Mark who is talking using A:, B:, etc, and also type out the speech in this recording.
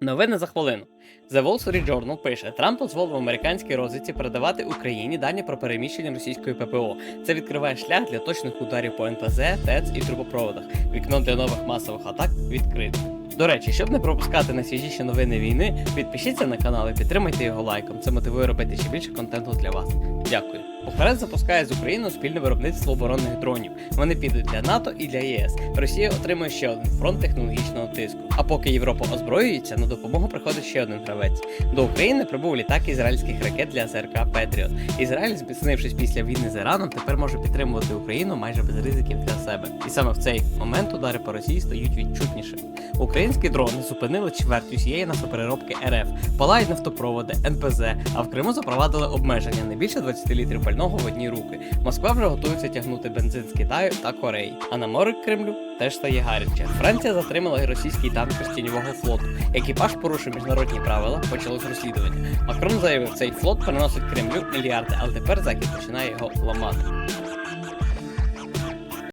A: Новини за хвилину. The Wall Street Journal пише: Трамп дозволив американській розвідці передавати Україні дані про переміщення російської ППО. Це відкриває шлях для точних ударів по НПЗ, ТЕЦ і трубопроводах. Вікно для нових масових атак відкрите. До речі, щоб не пропускати найсвіжіші новини війни, підпишіться на канал і підтримайте його лайком. Це мотивує робити ще більше контенту для вас. Дякую. Уперед запускає з Україною спільне виробництво оборонних дронів. Вони підуть для НАТО і для ЄС. Росія отримує ще один фронт технологічного тиску. А поки Європа озброюється, на допомогу приходить ще один гравець. До України прибув літак ізраїльських ракет для ЗРК Петріот. Ізраїль, зміцнившись після війни з Іраном, тепер може підтримувати Україну майже без ризиків для себе. І саме в цей момент удари по Росії стають відчутніше. Українські дрони зупинили чверть усієї нафтопереробки РФ, палають нафтопроводи, НПЗ, а в Криму запровадили обмеження не більше 20 літрів пального в одні руки. Москва вже готується тягнути бензин з Китаю та Кореї. А на море Кремлю теж стає гаряче. Франція затримала російський танкер з тіньового флоту. Екіпаж порушив міжнародні правила, почалось розслідування. Макрон заявив, цей флот переносить Кремлю мільярди, але тепер Захід починає його ламати.